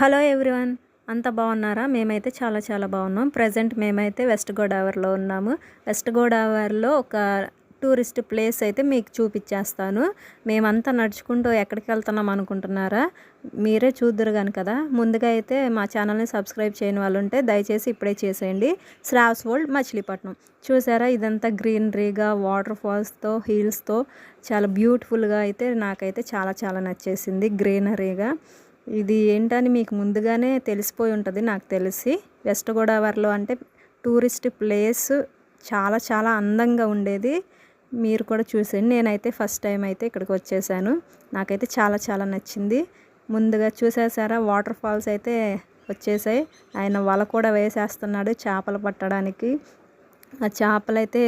Hello everyone అంత బాగున్నారా? మేమైతే చాలా చాలా బాగున్నాం. ప్రజెంట్ మేమైతే వెస్ట్ గోదావరిలో ఉన్నాము. వెస్ట్ గోదావరిలో ఒక టూరిస్ట్ ప్లేస్ అయితే మీకు చూపించేస్తాను మేమంతా నడుచుకుంటూ ఎక్కడికి వెళ్తున్నాం అనుకుంటున్నారా? మీరే చూద్దరు కానీ కదా? ముందుగా అయితే మా ఛానల్ని సబ్స్క్రైబ్ చేయని వాళ్ళు ఉంటే దయచేసి ఇప్పుడే చేసేయండి. శ్రావ్స్ వరల్డ్ మచిలీపట్నం. చూసారా? ఇదంతా గ్రీనరీగా వాటర్ ఫాల్స్తో హీల్స్తో చాలా బ్యూటిఫుల్గా అయితే నాకైతే చాలా చాలా నచ్చేసింది గ్రీనరీగా. ఇది ఏంటని మీకు ముందుగానే తెలిసిపోయి ఉంటుంది నాకు తెలిసి. వెస్ట్ గోదావరిలో అంటే టూరిస్ట్ ప్లేస్ చాలా చాలా అందంగా ఉండేది. మీరు కూడా చూసేయండి. నేనైతే ఫస్ట్ టైం అయితే ఇక్కడికి వచ్చేసాను. నాకైతే చాలా చాలా నచ్చింది. ముందుగా చూసేసారా? వాటర్ ఫాల్స్ అయితే వచ్చేసాయి. ఆయన వల కూడా వేసేస్తున్నాడు చేపలు పట్టడానికి. ఆ చేపలు అయితే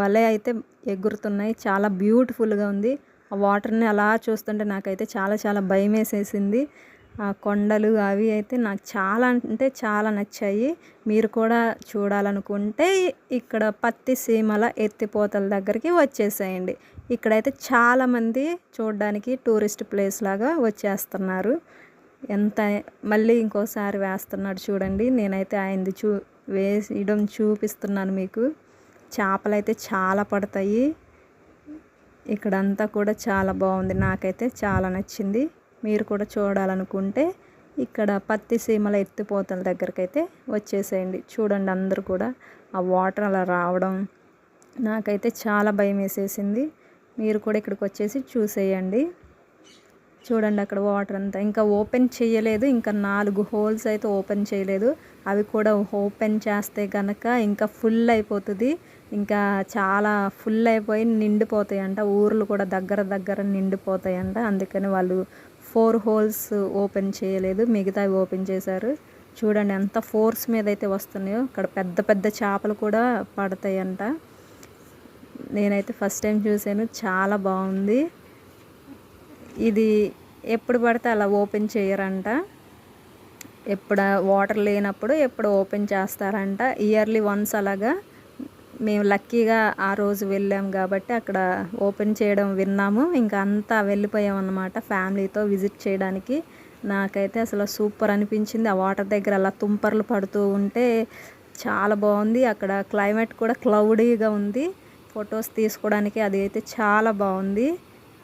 భలే అయితే ఎగురుతున్నాయి. చాలా బ్యూటిఫుల్గా ఉంది. ఆ వాటర్ని అలా చూస్తుంటే నాకైతే చాలా చాలా భయం వేసేసింది కొండలు అవి అయితే నాకు చాలా అంటే చాలా నచ్చాయి. మీరు కూడా చూడాలనుకుంటే ఇక్కడ పత్తి సీమల ఎత్తిపోతల దగ్గరికి వచ్చేసేయండి. ఇక్కడైతే చాలామంది చూడడానికి టూరిస్ట్ ప్లేస్ లాగా వచ్చేస్తున్నారు. ఎంత మళ్ళీ ఇంకోసారి వేస్తున్నాడు చూడండి. నేనైతే ఆయనది చూ వేయడం చూపిస్తున్నాను మీకు. చేపలు అయితే చాలా పడతాయి. ఇక్కడంతా కూడా చాలా బాగుంది. నాకైతే చాలా నచ్చింది. మీరు కూడా చూడాలనుకుంటే ఇక్కడ పత్తి సీమల ఎత్తిపోతల దగ్గరికి అయితే వచ్చేసేయండి. చూడండి అందరూ కూడా ఆ వాటర్ అలా రావడం నాకైతే చాలా భయం వేసేసింది. మీరు కూడా ఇక్కడికి వచ్చేసి చూసేయండి. చూడండి అక్కడ వాటర్ అంతా. ఇంకా ఓపెన్ చేయలేదు. ఇంకా నాలుగు హోల్స్ అయితే ఓపెన్ చేయలేదు. అవి కూడా ఓపెన్ చేస్తే కనుక ఇంకా ఫుల్ అయిపోతుంది. ఇంకా చాలా ఫుల్ అయిపోయి నిండిపోతాయంట. ఊర్లు కూడా దగ్గర దగ్గర నిండిపోతాయంట. అందుకని వాళ్ళు ఫోర్ హోల్స్ ఓపెన్ చేయలేదు మిగతావి ఓపెన్ చేశారు. చూడండి ఎంత ఫోర్స్ మీద అయితే వస్తున్నాయో ఇక్కడ పెద్ద పెద్ద చేపలు కూడా పడతాయంట. నేనైతే ఫస్ట్ టైం చూసాను చాలా బాగుంది. ఇది ఎప్పుడు పడితే అలా ఓపెన్ చేయరంట. ఎప్పుడు వాటర్ లేనప్పుడు ఎప్పుడు ఓపెన్ చేస్తారంట. ఇయర్లీ వన్స్ అలాగా మేము లక్కీగా ఆ రోజు వెళ్ళాం కాబట్టి అక్కడ ఓపెన్ చేయడం విన్నాము. ఇంకా అంతా వెళ్ళిపోయాం అన్నమాట ఫ్యామిలీతో విజిట్ చేయడానికి. నాకైతే అసలు సూపర్ అనిపించింది. ఆ వాటర్ దగ్గర అలా తుంపర్లు పడుతూ ఉంటే చాలా బాగుంది. అక్కడ క్లైమేట్ కూడా క్లౌడీగా ఉంది. ఫొటోస్ తీసుకోవడానికి అది అయితే చాలా బాగుంది.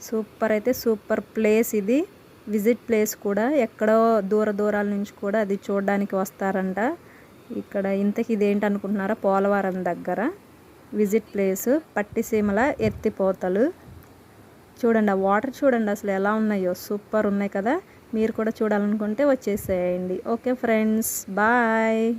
సూపర్ అయితే సూపర్ ప్లేస్ ఇది. విజిట్ ప్లేస్ కూడా. ఎక్కడో దూర దూరాల నుంచి కూడా అది చూడడానికి వస్తారంట. ఇక్కడ ఇంతకి ఇదేంటి అనుకుంటున్నారా పోలవరం దగ్గర. Visit place. పట్టిసీమల ఎత్తిపోతలు. చూడండి ఆ వాటర్ చూడండి అసలు ఎలా ఉన్నాయో. సూపర్ ఉన్నాయి కదా. మీరు కూడా చూడాలనుకుంటే వచ్చేసేయండి. Okay friends bye.